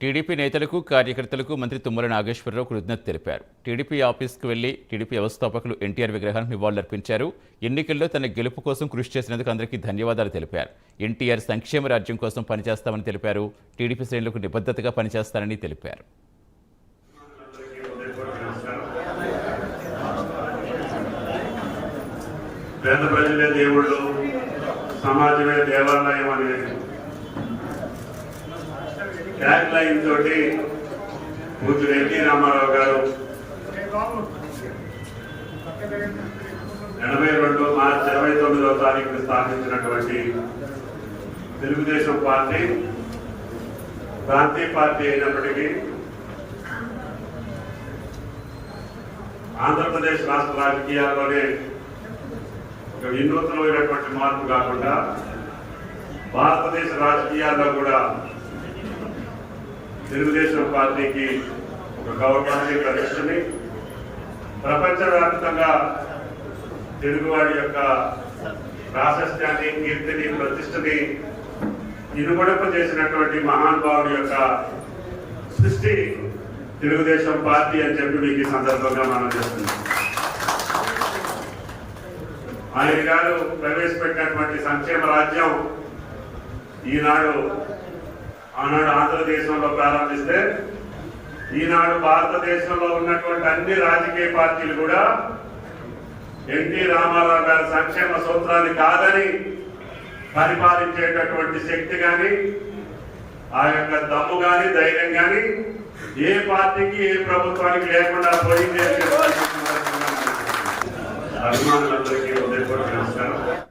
TDP నేతలకు కార్యకర్తలకు మంత్రి తుమ్మల నాగేశ్వరరావు కృతజ్ఞత తెలిపారు. టీడీపీ ఆఫీస్కు వెళ్ళి టీడీపీ వ్యవస్థాపకులు ఎన్టీఆర్ విగ్రహానికి నివాళులర్పించారు. ఎన్నికల్లో తన గెలుపు కోసం కృషి చేసినందుకు అందరికీ ధన్యవాదాలు తెలిపారు. ఎన్టీఆర్ సంక్షేమ రాజ్యం కోసం పనిచేస్తామని తెలిపారు. టీడీపీ శ్రేణులకు నిబద్ధతగా పనిచేస్తానని తెలిపారు. పేద ప్రజలే దేవుళ్ళు సమాజమే దేవాలయం అనేది. ట్యాగ్ లైన్ తోటి పూజలు ఎన్టీ రామారావు గారు ఎనభై రెండు మార్చి ఇరవై తొమ్మిదవ తారీఖున స్థాపించినటువంటి తెలుగుదేశం పార్టీ ప్రాంతీయ పార్టీ అయినప్పటికీ ఆంధ్రప్రదేశ్ రాష్ట్ర రాజకీయాల్లోనే ఒక వినూత్నమైనటువంటి మార్పు కాకుండా భారతదేశ రాజకీయాల్లో కూడా తెలుగుదేశం పార్టీకి ఒక గౌరవాన్ని ప్రతిష్టని ప్రపంచవ్యాప్తంగా తెలుగువాడి యొక్క ప్రాశస్త్యాన్ని కీర్తిని ప్రతిష్టని ఇనుగొడపజేసినటువంటి మహానుభావుడి యొక్క సృష్టి తెలుగుదేశం పార్టీ అని చెప్పి మీకు ఈ సందర్భంగా మనం చేస్తున్నాం. ఆయన గారు ప్రవేశపెట్టినటువంటి సంక్షేమ రాజ్యం ఈనాడు ఆనాడు ఆంధ్రదేశంలో ప్రారంభిస్తే ఈనాడు భారతదేశంలో ఉన్నటువంటి అన్ని రాజకీయ పార్టీలు కూడా ఎన్టీ రామారావు గారి సంక్షేమ సూత్రాన్ని కాదని పరిపాలించేటటువంటి శక్తి కానీ ఆ యొక్క దమ్ము కానీ ధైర్యం కానీ ఏ పార్టీకి ఏ ప్రభుత్వానికి లేకుండా పోయింది అభిమానులందరికీ చెప్పి అభిమానులందరికీ